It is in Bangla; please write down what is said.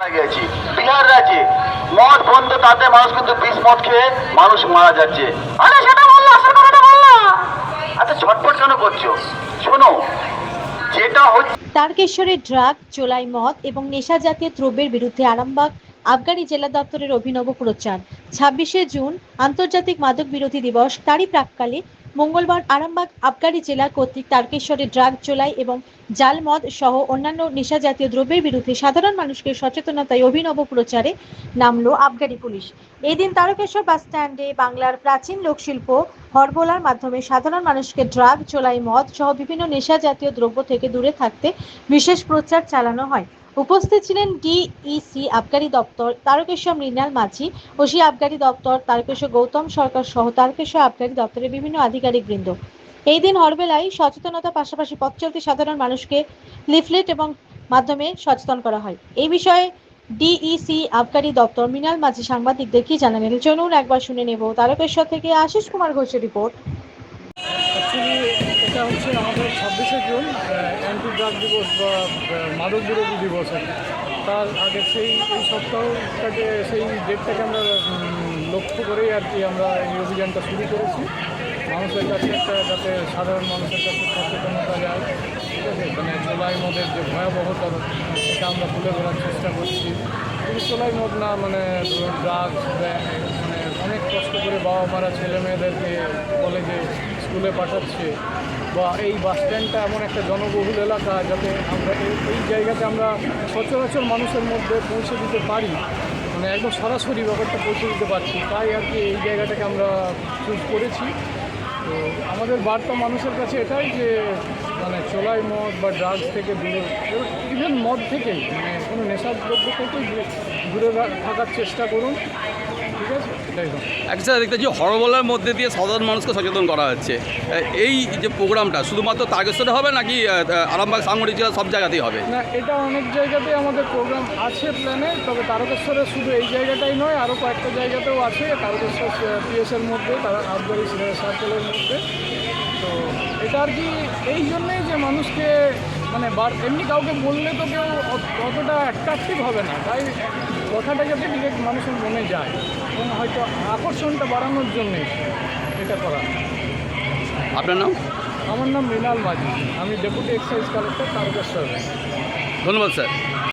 গেছি। বিহার রাজ্যে। মদ বন্ধ, তাতে মানুষ কিন্তু বিষ মদ খেয়ে মানুষ মারা যাচ্ছে। আরে সেটা বলল, আসল কথাটা বলল। আচ্ছা কেন করছ? শোনো, যেটা হচ্ছে ড্রাগ, চোলাই মদ এবং নেশা জাতীয় দ্রব্যের বিরুদ্ধে আরামবাগ আবগারি জেলা দপ্তরের অভিনব প্রচার। ছাব্বিশে জুন আন্তর্জাতিক মাদক বিরোধী দিবস। তারই প্রাককালে মঙ্গলবার আরামবাগ আবগারি জেলা কর্তৃক তারকেশ্বরে ড্রাগ চোলাই এবং জাল মদ সহ অন্যান্য নেশা জাতীয় দ্রব্যের বিরুদ্ধে সাধারণ মানুষকে সচেতনতায় অভিনব প্রচারে নামলো আবগারি পুলিশ। এই দিন তারকেশ্বর বাস স্ট্যান্ডে বাংলার প্রাচীন লোকশিল্প হরবোলার মাধ্যমে সাধারণ মানুষকে ড্রাগ, চোলাই, মদ সহ বিভিন্ন নেশা জাতীয় দ্রব্য থেকে দূরে থাকতে বিশেষ প্রচার চালানো হয়। উপস্থিত ছিলেন ডিইসি আবগারি দপ্তর, তারকেশ্বর মৃণাল মাঝি, ওসি আবগারি দপ্তর, তারকেশ্বর গৌতম সরকার সহ তারকেশ্বর আবগারি দপ্তরের বিভিন্ন আধিকারিক বৃন্দ। এই দিন হরবেলায় সচেতনতার পাশাপাশি পথ চলতি সাধারণ মানুষকে লিফলেট এবং মাধ্যমে সচেতন করা হয়। এই বিষয়ে ডিইসি আবগারি দপ্তর মৃণাল মাঝি সাংবাদিকদের কি জানালেন। চলুন একবার শুনে নেব। তারকেশ্বর থেকে আশিস কুমার ঘোষের রিপোর্ট। এটা হচ্ছে আমাদের ছাব্বিশে জুন অ্যান্টি ড্রাগ দিবস বা মাদক বিরোধী দিবস তার আগে সেই, এই সপ্তাহটাকে, সেই ডেটটাকে আমরা লক্ষ্য করেই আর কি আমরা এই অভিযানটা শুরু করেছি। মানুষের কাছে একটা যাতে সাধারণ মানুষের কাছে সচেতনতা যায়, ঠিক আছে? মানে চোলাই মদের যে ভয়াবহতা, সেটা আমরা তুলে ধরার চেষ্টা করছি। শুধু চোলাই মদ না মানে ড্রাগস মানে অনেক কষ্ট করে বাবা মারা ছেলে মেয়েদেরকে কলেজে স্কুলে পাঠাচ্ছে। বা এই বাস স্ট্যান্ডটা এমন একটা জনবহুল এলাকা যাতে আমরা এই জায়গাতে আমরা সচরাচর মানুষের মধ্যে পৌঁছে দিতে পারি। মানে একদম সরাসরি ব্যাপারটা পৌঁছে দিতে পারছি। তাই আর কি এই জায়গাটাকে আমরা চুজ করেছি। তো আমাদের বার্তা মানুষের কাছে এটাই যে মানে চোলাই মদ বা ড্রাগস থেকে দূরে ইভেন মদ থেকেই মানে কোনো নেশার দ্রব্য থেকেই দূরে থাকার চেষ্টা করুন। আছে একটা দেখতে যে হরবলার মধ্যে দিয়ে সাধারণ মানুষকে সচেতন করা হচ্ছে। এই যে প্রোগ্রামটা, শুধুমাত্র তারকেশ্বরে হবে নাকি আরামবাগ সাংগঠনিক জেলা সব জায়গাতেই হবে? না, এটা অনেক জায়গাতেই আমাদের প্রোগ্রাম আছে প্ল্যানে, তবে তারকেশ্বরে শুধু এই জায়গাটাই নয় আরও কয়েকটা জায়গাতেও আছে, তারকেশ্বর পিএসের মধ্যে, তারা আবগারি সার্কেলের মধ্যে। তো এটা আর কি, এই জন্যেই যে মানুষকে মানে বার এমনি কাউকে বললে তো কেউ অতটা অ্যাট্রাকটিভ হবে না। তাই কথাটা যাতে ডিরেক্ট মানুষের মনে যায় এবং হয়তো আকর্ষণটা বাড়ানোর জন্যে এটা করা। আপনার নাম? আমার নাম মৃণাল মাঝি। আমি ডেপুটি এক্সাইজ কালেক্টর তারকেশ্বর ধন্যবাদ স্যার